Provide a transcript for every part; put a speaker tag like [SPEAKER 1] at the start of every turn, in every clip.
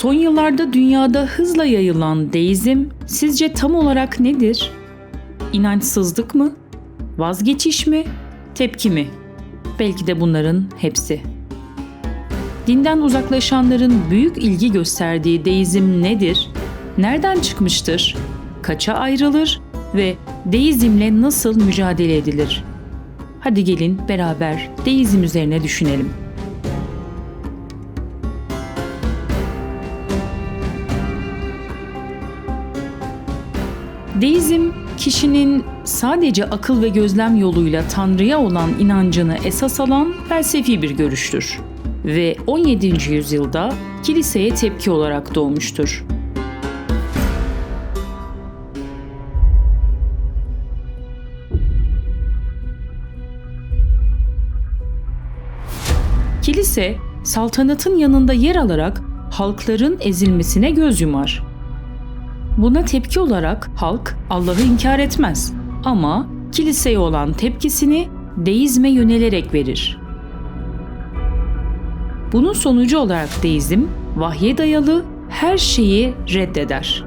[SPEAKER 1] Son yıllarda dünyada hızla yayılan deizm sizce tam olarak nedir? İnançsızlık mı? Vazgeçiş mi? Tepki mi? Belki de bunların hepsi. Dinden uzaklaşanların büyük ilgi gösterdiği deizm nedir? Nereden çıkmıştır? Kaça ayrılır ve deizmle nasıl mücadele edilir? Hadi gelin beraber deizm üzerine düşünelim. Deizm, kişinin sadece akıl ve gözlem yoluyla Tanrı'ya olan inancını esas alan felsefi bir görüştür ve 17. yüzyılda kiliseye tepki olarak doğmuştur. Kilise, saltanatın yanında yer alarak halkların ezilmesine göz yumar. Buna tepki olarak halk Allah'ı inkar etmez ama kiliseye olan tepkisini deizme yönelerek verir. Bunun sonucu olarak deizm, vahye dayalı her şeyi reddeder.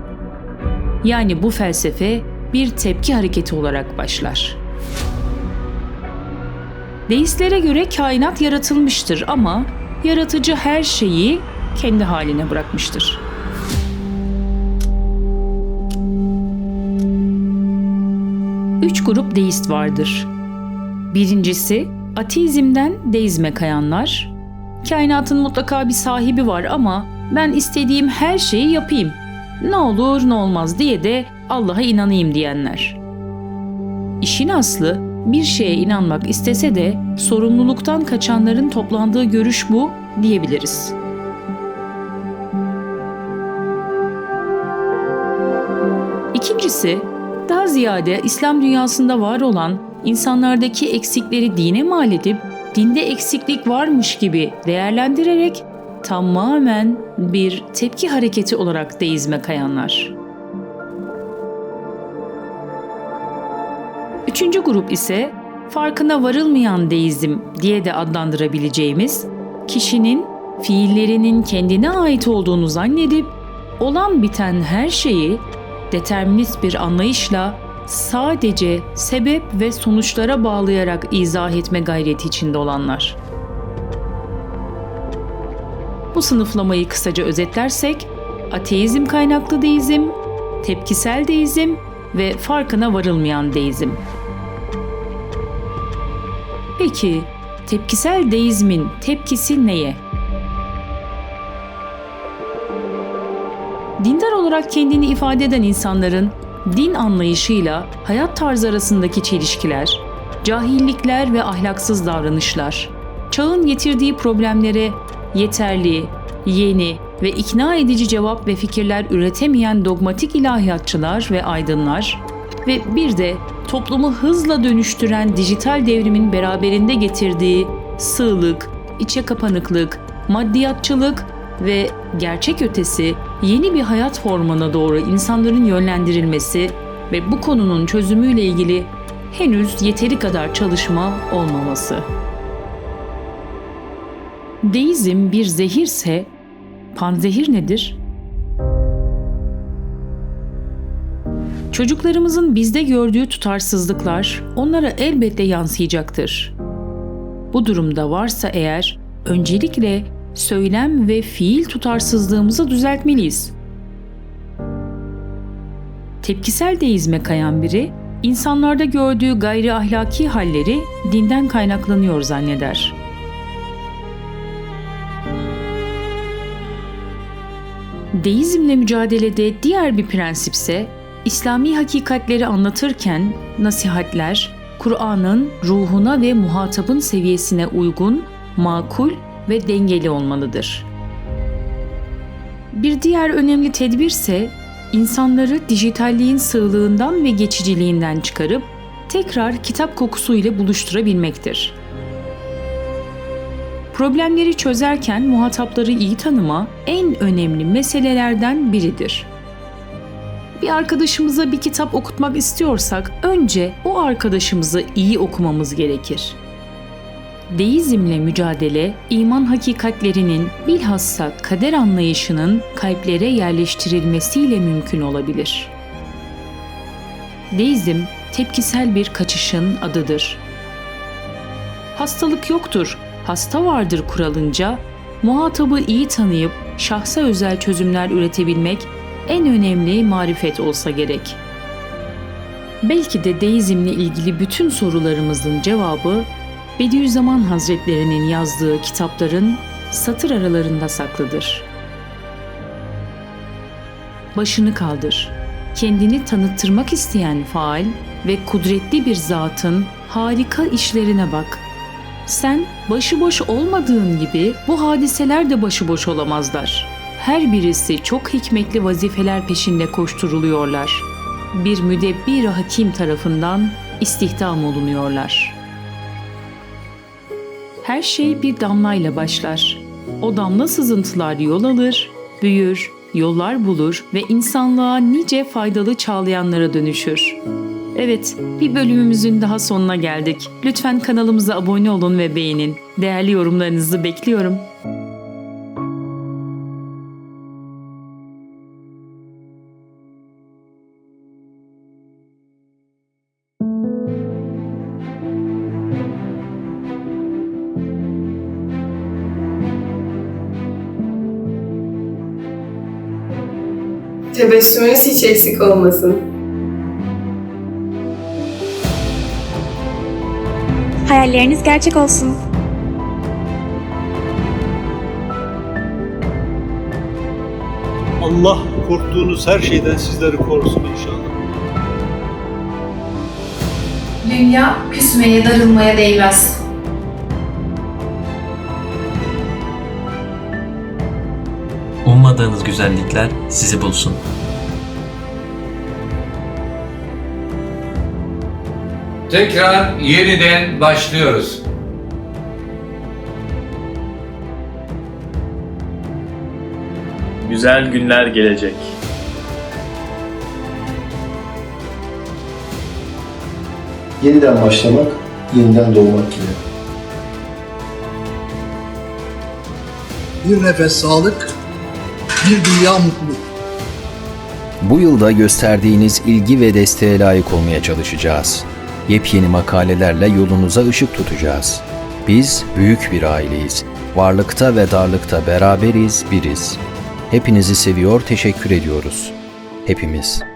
[SPEAKER 1] Yani bu felsefe bir tepki hareketi olarak başlar. Deistlere göre kainat yaratılmıştır ama yaratıcı her şeyi kendi haline bırakmıştır. Grup deist vardır. Birincisi, ateizmden deizme kayanlar. Kainatın mutlaka bir sahibi var ama ben istediğim her şeyi yapayım. Ne olur ne olmaz diye de Allah'a inanayım diyenler. İşin aslı bir şeye inanmak istese de sorumluluktan kaçanların toplandığı görüş bu diyebiliriz. İkincisi, daha ziyade İslam dünyasında var olan insanlardaki eksikleri dine mal edip dinde eksiklik varmış gibi değerlendirerek tamamen bir tepki hareketi olarak deizme kayanlar. Üçüncü grup ise farkına varılmayan deizm diye de adlandırabileceğimiz kişinin fiillerinin kendine ait olduğunu zannedip olan biten her şeyi determinist bir anlayışla sadece sebep ve sonuçlara bağlayarak izah etme gayreti içinde olanlar. Bu sınıflamayı kısaca özetlersek, ateizm kaynaklı deizm, tepkisel deizm ve farkına varılmayan deizm. Peki, tepkisel deizmin tepkisi neye? Dindar olarak kendini ifade eden insanların din anlayışıyla hayat tarzı arasındaki çelişkiler, cahillikler ve ahlaksız davranışlar, çağın getirdiği problemlere yeterli, yeni ve ikna edici cevap ve fikirler üretemeyen dogmatik ilahiyatçılar ve aydınlar ve bir de toplumu hızla dönüştüren dijital devrimin beraberinde getirdiği sığlık, içe kapanıklık, maddiyatçılık ve gerçek ötesi yeni bir hayat formuna doğru insanların yönlendirilmesi ve bu konunun çözümüyle ilgili henüz yeteri kadar çalışma olmaması. Deizm bir zehirse panzehir nedir? Çocuklarımızın bizde gördüğü tutarsızlıklar onlara elbette yansıyacaktır. Bu durumda varsa eğer öncelikle söylem ve fiil tutarsızlığımızı düzeltmeliyiz. Tepkisel deizme kayan biri, insanlarda gördüğü gayri ahlaki halleri dinden kaynaklanıyor zanneder. Deizmle mücadelede diğer bir prensipse İslami hakikatleri anlatırken nasihatler Kur'an'ın ruhuna ve muhatabın seviyesine uygun, makul ve dengeli olmalıdır. Bir diğer önemli tedbir ise insanları dijitalliğin sığlığından ve geçiciliğinden çıkarıp tekrar kitap kokusu ile buluşturabilmektir. Problemleri çözerken muhatapları iyi tanıma en önemli meselelerden biridir. Bir arkadaşımıza bir kitap okutmak istiyorsak önce o arkadaşımızı iyi okumamız gerekir Deizmle mücadele, iman hakikatlerinin bilhassa kader anlayışının kalplere yerleştirilmesiyle mümkün olabilir. Deizm, tepkisel bir kaçışın adıdır. Hastalık yoktur, hasta vardır kuralınca, muhatabı iyi tanıyıp şahsa özel çözümler üretebilmek en önemli marifet olsa gerek. Belki de deizmle ilgili bütün sorularımızın cevabı Bediüzzaman Hazretlerinin yazdığı kitapların satır aralarında saklıdır. Başını kaldır. Kendini tanıttırmak isteyen faal ve kudretli bir zatın harika işlerine bak. Sen başıboş olmadığın gibi bu hadiseler de başıboş olamazlar. Her birisi çok hikmetli vazifeler peşinde koşturuluyorlar. Bir müdebbir hakim tarafından istihdam olunuyorlar.'' Her şey bir damlayla başlar. O damla sızıntılar yol alır, büyür, yollar bulur ve insanlığa nice faydalı çağlayanlara dönüşür. Evet, bir bölümümüzün daha sonuna geldik. Lütfen kanalımıza abone olun ve beğenin. Değerli yorumlarınızı bekliyorum.
[SPEAKER 2] Tebessümünüz hiç eksik olmasın.
[SPEAKER 3] Hayalleriniz gerçek olsun.
[SPEAKER 4] Allah korktuğunuz her şeyden sizleri korusun inşallah.
[SPEAKER 5] Dünya küsmeye, darılmaya değmez.
[SPEAKER 6] Ummadığınız güzellikler sizi bulsun.
[SPEAKER 7] Tekrar yeniden başlıyoruz.
[SPEAKER 8] Güzel günler gelecek.
[SPEAKER 9] Yeniden başlamak, yeniden doğmak gibi.
[SPEAKER 10] Bir nefes sağlık, bir dünya mutluluk.
[SPEAKER 11] Bu yılda gösterdiğiniz ilgi ve desteğe layık olmaya çalışacağız. Yepyeni makalelerle yolunuza ışık tutacağız. Biz büyük bir aileyiz. Varlıkta ve darlıkta beraberiz, biriz. Hepinizi seviyor, teşekkür ediyoruz. Hepimiz.